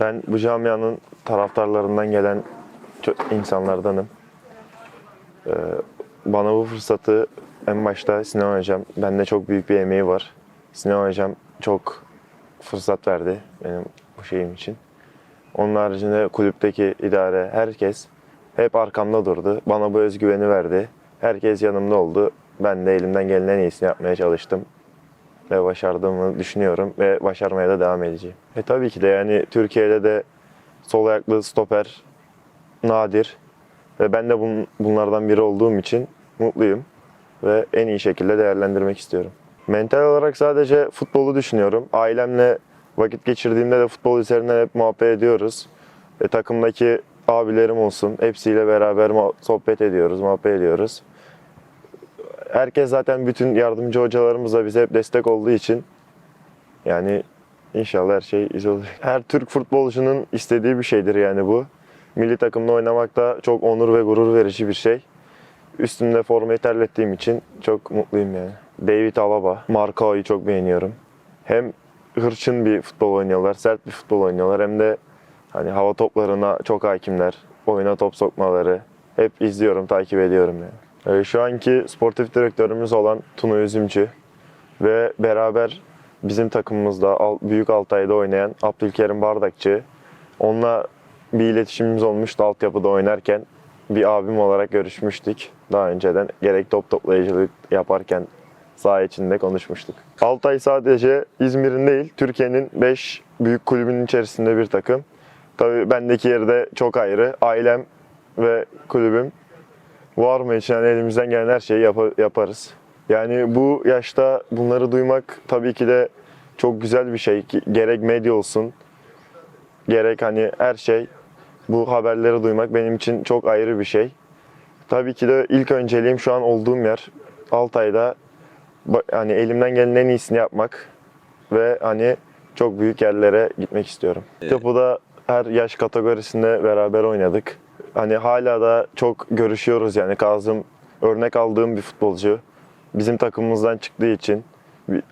Ben bu camianın taraftarlarından gelen insanlardanım. Ee, bana bu fırsatı en başta Sinan Hocam, bende çok büyük bir emeği var. Sinan Hocam çok fırsat verdi benim bu şeyim için. Onun haricinde kulüpteki idare, herkes hep arkamda durdu. Bana bu özgüveni verdi. Herkes yanımda oldu. Ben de elimden gelen en iyisini yapmaya çalıştım. Ve başardığımı düşünüyorum ve başarmaya da devam edeceğim. E tabii ki de yani Türkiye'de de sol ayaklı stoper nadir. Ve ben de bun- bunlardan biri olduğum için mutluyum. Ve en iyi şekilde değerlendirmek istiyorum. Mental olarak sadece futbolu düşünüyorum. Ailemle vakit geçirdiğimde de futbol üzerinden hep muhabbet ediyoruz. Ve takımdaki abilerim olsun. Hepsiyle beraber sohbet ediyoruz, muhabbet ediyoruz. Herkes zaten bütün yardımcı hocalarımız da bize hep destek olduğu için yani inşallah her şey güzel olacak. Her Türk futbolcunun istediği bir şeydir yani bu. Milli takımda oynamak da çok onur ve gurur verici bir şey. Üstümde formayı terlettiğim için çok mutluyum yani. David Alaba, Marcao'yu çok beğeniyorum. Hem hırçın bir futbol oynuyorlar, sert bir futbol oynuyorlar hem de hani hava toplarına çok hakimler. Oyuna top sokmaları hep izliyorum, takip ediyorum yani. Ee, Şu anki sportif direktörümüz olan Tuna Üzümcü ve beraber bizim takımımızda Büyük Altay'da oynayan Abdülkerim Bardakçı. Onunla bir iletişimimiz olmuştu altyapıda oynarken. Bir abim olarak görüşmüştük daha önceden. Gerek top toplayıcılık yaparken saha içinde konuşmuştuk. Altay sadece İzmir'in değil, Türkiye'nin 5 büyük kulübünün içerisinde bir takım. Tabii bendeki yeri de çok ayrı. Ailem ve kulübüm var mı için yani elimizden gelen her şeyi yapa- yaparız. Yani bu yaşta bunları duymak tabii ki de çok güzel bir şey. Gerek medya olsun, gerek hani her şey. Bu haberleri duymak benim için çok ayrı bir şey. Tabii ki de ilk önceliğim şu an olduğum yer Altay'da hani elimden gelen en iyisini yapmak ve hani çok büyük yerlere gitmek istiyorum. Topu'da her yaş kategorisinde beraber oynadık. Hani hala da çok görüşüyoruz yani Kazım örnek aldığım bir futbolcu. Bizim takımımızdan çıktığı için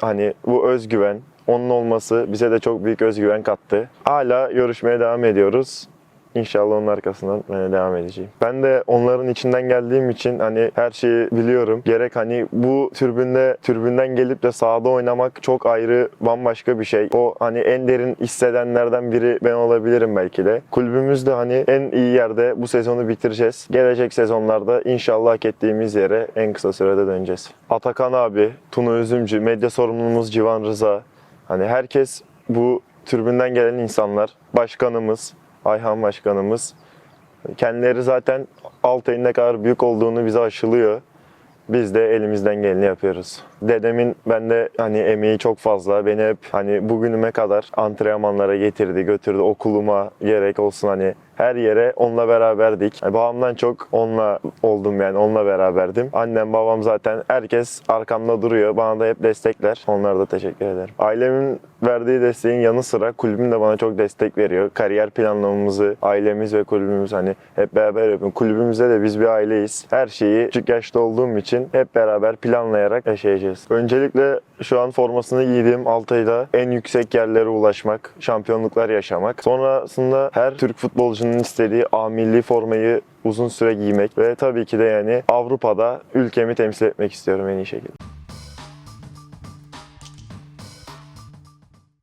hani bu özgüven onun olması bize de çok büyük özgüven kattı. Hala görüşmeye devam ediyoruz. İnşallah onun arkasından de devam edeceğim. Ben de onların içinden geldiğim için hani her şeyi biliyorum. Gerek hani bu türbünde türbünden gelip de sahada oynamak çok ayrı bambaşka bir şey. O hani en derin hissedenlerden biri ben olabilirim belki de. Kulübümüz de hani en iyi yerde bu sezonu bitireceğiz. Gelecek sezonlarda inşallah hak ettiğimiz yere en kısa sürede döneceğiz. Atakan abi, Tuna Üzümcü, medya sorumlumuz Civan Rıza. Hani herkes bu türbünden gelen insanlar, başkanımız, Ayhan Başkanımız. Kendileri zaten Altay'ın ne kadar büyük olduğunu bize aşılıyor. Biz de elimizden geleni yapıyoruz. Dedemin bende hani emeği çok fazla. Beni hep hani bugünüme kadar antrenmanlara getirdi, götürdü. Okuluma gerek olsun hani her yere onunla beraberdik. Yani babamdan çok onunla oldum yani onunla beraberdim. Annem babam zaten herkes arkamda duruyor. Bana da hep destekler. Onlara da teşekkür ederim. Ailemin verdiği desteğin yanı sıra kulübüm de bana çok destek veriyor. Kariyer planlamamızı ailemiz ve kulübümüz hani hep beraber yapıyoruz. Kulübümüzde de biz bir aileyiz. Her şeyi küçük yaşta olduğum için hep beraber planlayarak yaşayacağız. Öncelikle şu an formasını giydiğim Altay'da en yüksek yerlere ulaşmak, şampiyonluklar yaşamak. Sonrasında her Türk futbolcunun istediği A milli formayı uzun süre giymek ve tabii ki de yani Avrupa'da ülkemi temsil etmek istiyorum en iyi şekilde.